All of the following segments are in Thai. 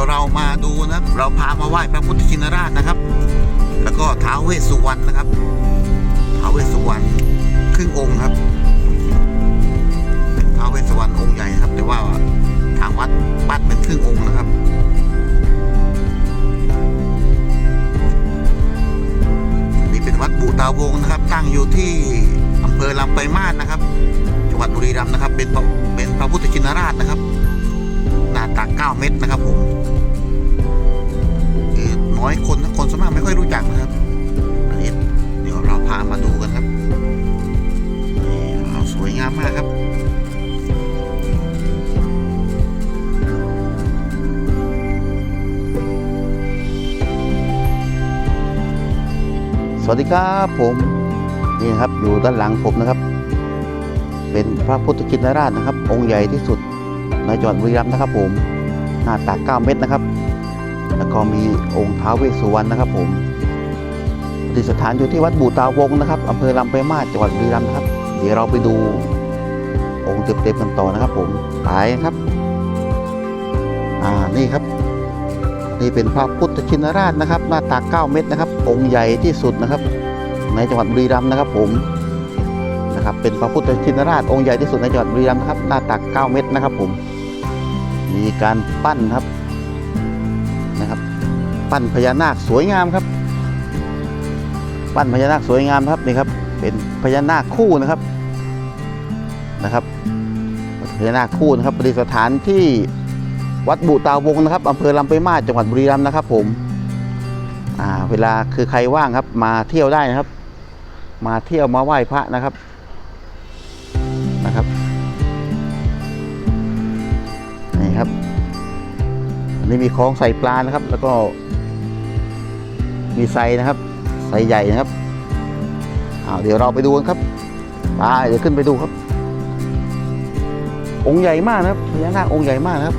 ยวเรามาดูนะครับ เราพามาไหว้พระพุทธชินราชนะครับ แล้วก็ท้าวเวสสุวรรณนะครับท้าวเวสสุวรรณครึ่งองค์ครับเป็นท้าวเวสสุวรรณองค์ใหญ่ครับ แต่ว่าทางวัดปั้นเป็นครึ่งองค์นะครับนี่เป็นวัดบูตาวงนะครับ ตั้งอยู่ที่อำเภอลำไปมาศนะครับ จังหวัดบุรีรัมย์นะครับ เป็นเป็นพระพุทธชินราชนะครับ ตัก9เมตรนะครับผมน้อยคนนะคนสวนมากไม่ค่อยรู้จักนะครับอันนี้เดี๋ยวเราพามาดูกันครับสวยงามมากครับสวัสดีครับผมนี่ครับอยู่ด้านหลังผมนะครับ เป็นพระพุทธชินราชนะครับ องค์ใหญ่ที่สุด ในจังหวัดบุรีรัมย์นะครับผมหน้าตัก9เมตรนะครับ แล้วก็มีองค์ท้าวเวสสุวรรณนะครับผมประดิษฐานอยู่ที่วัดบูตาวงนะครับอำเภอลำไปลายมาจังหวัดบุรีรัมย์นะครับ เดี๋ยวเราไปดูองค์เต็มๆกันต่อนะครับ ผมไปครับ อ่านี่ครับ นี่เป็นพระพุทธชินราชนะครับ หน้าตัก9เมตรนะครับ องค์ใหญ่ที่สุดนะครับ ในจังหวัดบุรีรัมย์นะครับ ผมนะครับ เป็นพระพุทธชินราชองค์ใหญ่ที่สุดในจังหวัดบุรีรัมย์ครับหน้าตัก9เมตรนะครับ ผม มีการปั้นครับนะครับ ปั้นพญานาคสวยงามครับ ปั้นพญานาคสวยงามครับนี่ครับ เป็นพญานาคคู่นะครับนะครับพญานาคคู่นะครับประดิษฐานที่วัดบุตาวงนะครับอำเภอลำไปลายมาจังหวัดบุรีรัมย์นะครับ ผมอ่าเวลาคือใครว่างครับ มาเที่ยวได้นะครับ มาเที่ยวมาไหว้พระนะครับนะครับ นี่ครับอันนี้มีคล้องใส่ปลานะครับ แล้วก็มีไซนะครับไซใหญ่นะครับอ้าวเดี๋ยวเราไปดูกันครับไปเดี๋ยวขึ้นไปดูครับ องค์ใหญ่มากนะครับพญานาคองค์ใหญ่มากนะครับ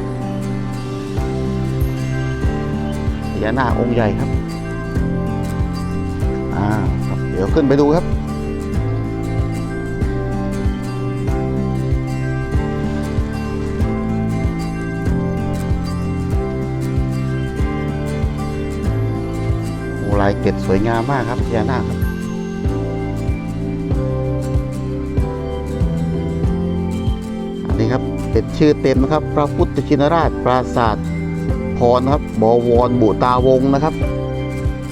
พญานาคองค์ใหญ่ครับอ่าครับ เดี๋ยวขึ้นไปดูครับายเกล็ดสวยงามมากครับพญานาคครับอันนี้ครับเป็นชื่อเต็มนะครับ พระพุทธชินราชปราสาทพรนะครับบวรบุตาวงนะครับ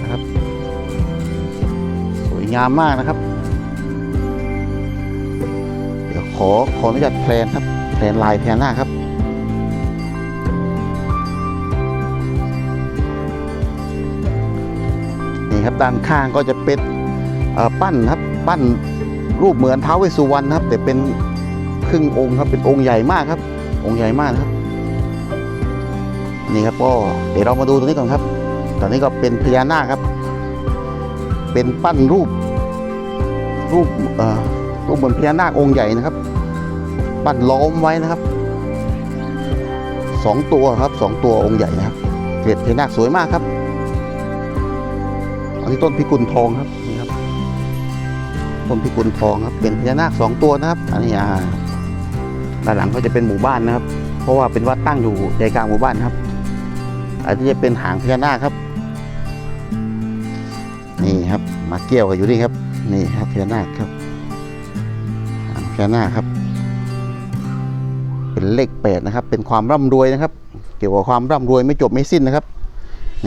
นะครับ สวยงามมากนะครับ เดี๋ยวขอขออนุญาตแพลนครับแพลนลายแพลนหน้าครับ นี่ครับด้านข้างก็จะเป็นปั้นครับปั้นรูปเหมือนท้าวเวสสุวรรณครับ แต่เป็นครึ่งองค์ครับเป็นองค์ใหญ่มากครับ องค์ใหญ่มากครับ นี่ครับก็เดี๋ยวเรามาดูตรงนี้ก่อนครับตอนนี้ก็เป็นพญานาคครับ เป็นปั้นรูป รูปเอ่อรูปเหมือนพญานาคองค์ใหญ่นะครับ ปั้นล้อมไว้นะครับสองตัวครับสองตัวองค์ใหญ่นะครับเกล็ดพญานาคสวยมากครับ อันนี้ต้นพิกุลทองครับนี่ครับ ต้นพิกุลทองครับ เป็นพญานาคสองตัวนะครับ อันนี้อ่าด้านหลังก็จะเป็นหมู่บ้านนะครับ เพราะว่าเป็นวัดตั้งอยู่ใจกลางหมู่บ้านครับ อันนี้จะเป็นหางพญานาคครับ นี่ครับ มาเกี่ยวกันอยู่นี่ครับ นี่ครับพญานาคครับหางพญานาคครับ เป็นเลขแปดนะครับ เป็นความร่ำรวยนะครับ เกี่ยวกับความร่ำรวยไม่จบไม่สิ้นนะครับ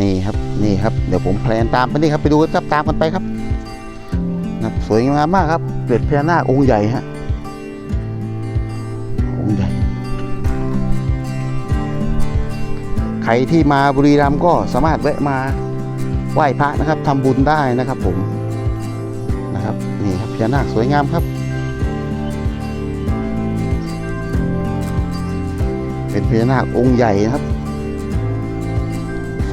นี่ครับนี่ครับเดี๋ยวผมแพลนตามไปนี่ครับไปดูกันครับตามกันไปครับนะครับสวยงามมากครับเกล็ดพญานาคองค์ใหญ่ฮะองค์ใหญ่ ใครที่มาบุรีรัมย์ก็สามารถแวะมาไหว้พระนะครับทำบุญได้นะครับผมนะครับนี่ครับพญานาคสวยงามครับ เป็นพญานาคองค์ใหญ่นะครับ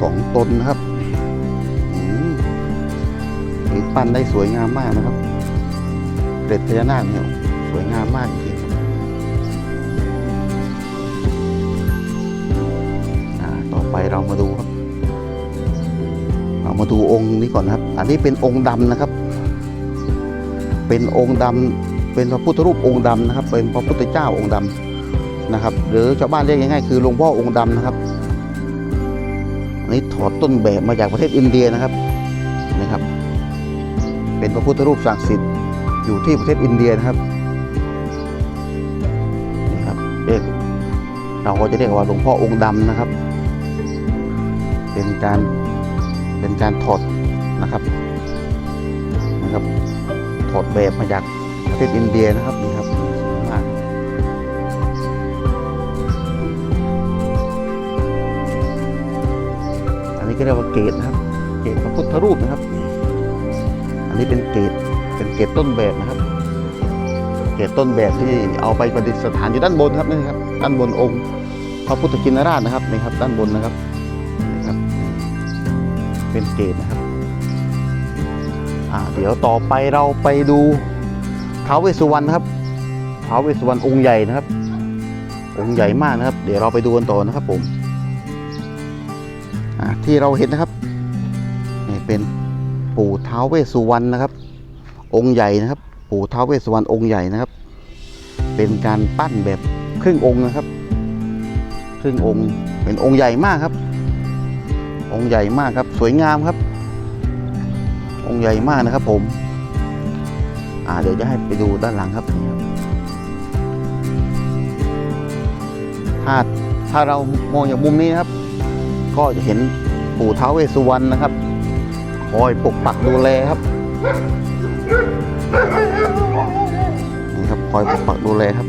สองตนนะครับปั้นได้สวยงามมากนะครับเกล็ดพญานาคเนี่ยสวยงามมากจริงๆต่อไปเรามาดูครับ เรามาดูองค์นี้ก่อนครับ อันนี้เป็นองค์ดำนะครับ เป็นองค์ดำเป็นพระพุทธรูปองค์ดำนะครับ เป็นพระพุทธเจ้าองค์ดำนะครับ หรือชาวบ้านเรียกง่ายๆคือหลวงพ่อองค์ดำนะครับ นี้ถอดต้นแบบมาจากประเทศอินเดียนะครับนะครับ เป็นพระพุทธรูปศักดิ์สิทธิ์อยู่ที่ประเทศอินเดียนะครับนี่ครับเรียกเราก็จะเรียกว่าหลวงพ่อองค์ดำนะครับ เป็นการเป็นการถอดนะครับนะครับถอดแบบมาจากประเทศอินเดียนะครับนี่ครับ ก็เรียกว่าเกตนะครับ เกตพระพุทธรูปนะครับ อันนี้เป็นเกตเป็นเกตต้นแบบนะครับ เกตต้นแบบที่เอาไปประดิษฐานอยู่ด้านบนครับนี่ครับ ด้านบนองค์ พระพุทธชินราชนะครับนี่ครับ ด้านบนนะครับนี่ครับ เป็นเกตนะครับอ่าเดี๋ยวต่อไปเราไปดูท้าวเวสสุวรรณนะครับท้าวเวสสุวรรณองค์ใหญ่นะครับ องค์ใหญ่มากนะครับ เดี๋ยวเราไปดูกันต่อนะครับผม ที่เราเห็นนะครับนี่เป็นปู่ท้าวเวสสุวรรณนะครับ องค์ใหญ่นะครับ ปู่ท้าวเวสสุวรรณองค์ใหญ่นะครับ เป็นการปั้นแบบครึ่งองค์นะครับ ครึ่งองค์เป็นองค์ใหญ่มากครับ องค์ใหญ่มากครับ สวยงามครับ องค์ใหญ่มากนะครับ ผมอ่าเดี๋ยวจะให้ไปดูด้านหลังครับนี่ครับถ้าถ้าเรามองจากมุมนี้นะครับ ก็จะเห็นปู่ท้าวเวสสุวรรณนะครับ คอยปกปักดูแลครับนี่ครับคอยปกปักดูแลครับ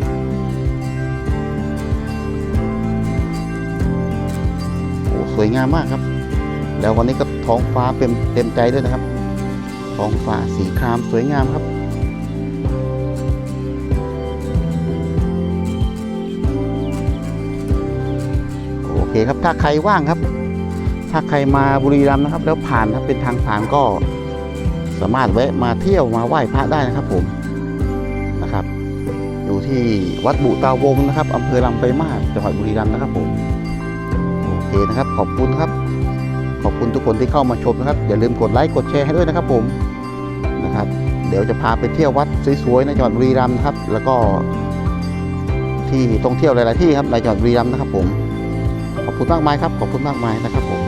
โอ้สวยงามมากครับ แล้ววันนี้ก็ท้องฟ้าเต็มเต็มใจด้วยนะครับ ท้องฟ้าสีครามสวยงามครับโอเคครับถ้าใครว่างครับ ถ้าใครมาบุรีรัมย์นะครับ แล้วผ่านครับเป็นทางผ่านก็สามารถแวะมาเที่ยวมาไหว้พระได้นะครับผมนะครับ อยู่ที่วัดบุตาวงนะครับอำเภอลำไปลายมาศจังหวัดบุรีรัมย์นะครับผมโอเคนะครับ ขอบคุณครับ ขอบคุณทุกคนที่เข้ามาชมนะครับ อย่าลืมกดไลค์กดแชร์ให้ด้วยนะครับผมนะครับ เดี๋ยวจะพาไปเที่ยววัดสวยๆในจังหวัดบุรีรัมย์นะครับ แล้วก็ที่ท่องเที่ยวหลายๆที่ครับในจังหวัดบุรีรัมย์นะครับผมขอบคุณมากมายครับ ขอบคุณมากมายนะครับผม